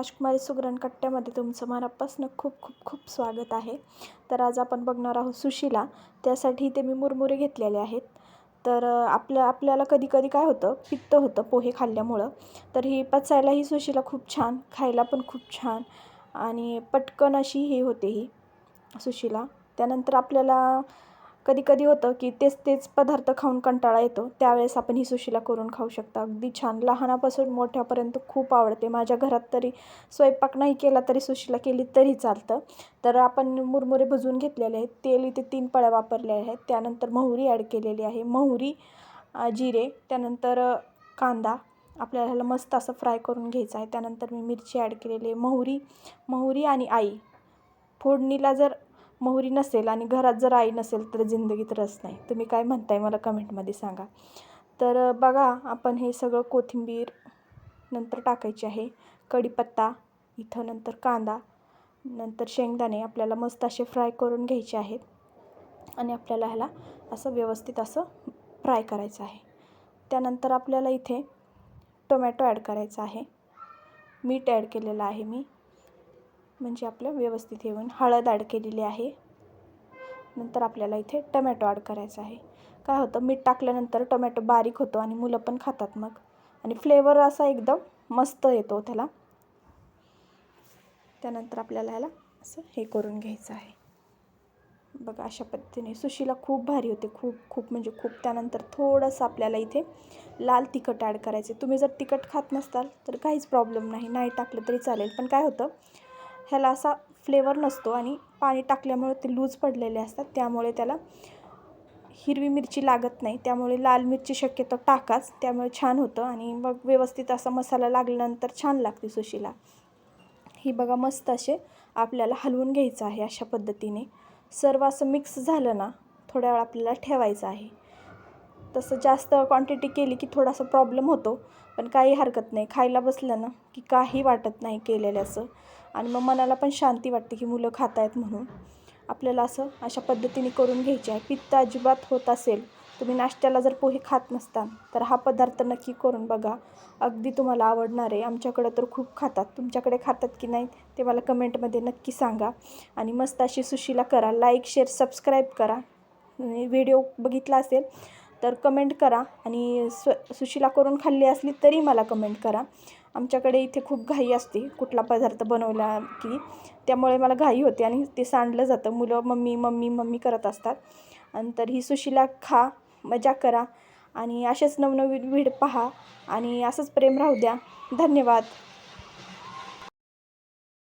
राजकुमारी सुगरण कट्ट्यामध्ये तुमचं मनापासून खूप खूप खूप स्वागत आहे. तर आज आपण बघणार आहोत सुशिला. त्यासाठी ते मी मुरमुरे घेतलेले आहेत. तर आपल्या आपल्याला कधी कधी काय होतं पित्त होतं पोहे खाल्ल्यामुळं. तर ही पचायलाही सुशीला सुशिला खूप छान खायला पण खूप छान आणि पटकन अशी हे होते ही सुशिला. त्यानंतर आपल्याला कधी कधी होतं की तेच तेच पदार्थ खाऊन कंटाळा येतो. त्यावेळेस आपण ही सुशिला करून खाऊ शकता. अगदी छान. लहानापासून मोठ्यापर्यंत खूप आवडते. माझ्या घरात तरी स्वयंपाक नाही केला तरी सुशिला केली तरी चालतं. तर आपण मुरमुरे भजून घेतलेले आहेत. तेल इथे तीन पळ्या वापरले आहेत. त्यानंतर मोहरी ॲड केलेली आहे. मोहरी जिरे त्यानंतर कांदा. आपल्याला ह्याला मस्त असं फ्राय करून घ्यायचं आहे. त्यानंतर मी मिरची ॲड केलेली आहे. मोहरी मोहरी आणि आई. फोडणीला जर मोहरी नसेल आणि घरात जर आई नसेल तर जिंदगीत रस नाही. तुम्ही काय म्हणताय मला कमेंटमध्ये सांगा. तर बघा आपण हे सगळं कोथिंबीर नंतर टाकायची आहे. कढीपत्ता इथं नंतर कांदा नंतर शेंगदाणे आपल्याला मस्त असे फ्राय करून घ्यायचे आहेत. आणि आपल्याला ह्याला असं व्यवस्थित असं फ्राय करायचं आहे. त्यानंतर आपल्याला इथे टोमॅटो ॲड करायचा आहे. मीठ ॲड केलेलं आहे मी. म्हणजे आपलं व्यवस्थित येऊन हळद ॲड केलेली आहे. नंतर आपल्याला इथे टमॅटो ॲड करायचा आहे. काय होतं? मीठ टाकल्यानंतर टोमॅटो बारीक होतो आणि मुलं पण खातात मग. आणि फ्लेवर असा एकदम मस्त येतो त्याला. त्यानंतर आपल्याला ह्याला असं हे करून घ्यायचं आहे. बघा अशा पद्धतीने सुशीला खूप भारी होते. खूप खूप म्हणजे खूप. त्यानंतर थोडंसं आपल्याला इथे लाल तिखट ॲड करायचे तुम्ही जर तिखट खात नसताल तर काहीच प्रॉब्लेम नाही. नाही टाकलं तरी चालेल. पण काय होतं? ह्याला असा फ्लेवर नसतो आणि पाणी टाकल्यामुळे ते लूज पडलेले असतात. त्यामुळे त्याला हिरवी मिरची लागत नाही. त्यामुळे लाल मिरची शक्यतो टाकाच. त्यामुळे छान होतं आणि मग व्यवस्थित असा मसाला लागल्यानंतर छान लागते सुशीला. ही बघा मस्त असे आपल्याला हलवून घ्यायचं आहे अशा पद्धतीने. सर्व असं मिक्स झालं ना थोड्या वेळ आपल्याला ठेवायचं आहे. तसं जास्त क्वांटिटी केली की थोडासा प्रॉब्लेम होतो. पण काही हरकत नाही. खायला बसलं ना की काही वाटत नाही केलेलं असं आणि मग मनाला पण शांती वाटते की मुलं खात आहेत म्हणून. आपल्याला असं अशा पद्धतीने करून घ्यायचे आहे. पित्त अजिबात होत असेल तुम्ही नाश्त्याला जर पोहे खात नसता तर हा पदार्थ नक्की करून बघा. अगदी तुम्हाला आवडणार आहे. आमच्याकडं तर खूप खातात. तुमच्याकडे खातात की नाही ते मला कमेंटमध्ये नक्की सांगा. आणि मस्त अशी सुशीला करा. लाईक शेअर सबस्क्राईब करा. आणि व्हिडिओ बघितला असेल तर कमेंट करा. आणि स्व सुशीला करून खाल्ली असली तरी मला कमेंट करा. आमच्याकडे इथे खूप घाई असते कुठला पदार्थ बनवला की त्यामुळे मला घाई होते आणि ते सांडलं जातं. मुलं मम्मी मम्मी मम्मी करत असतात. नंतर ही सुशिला खा मजा करा आणि असेच नवनवीन व्हिड पहा आणि असंच प्रेम राहू द्या. धन्यवाद.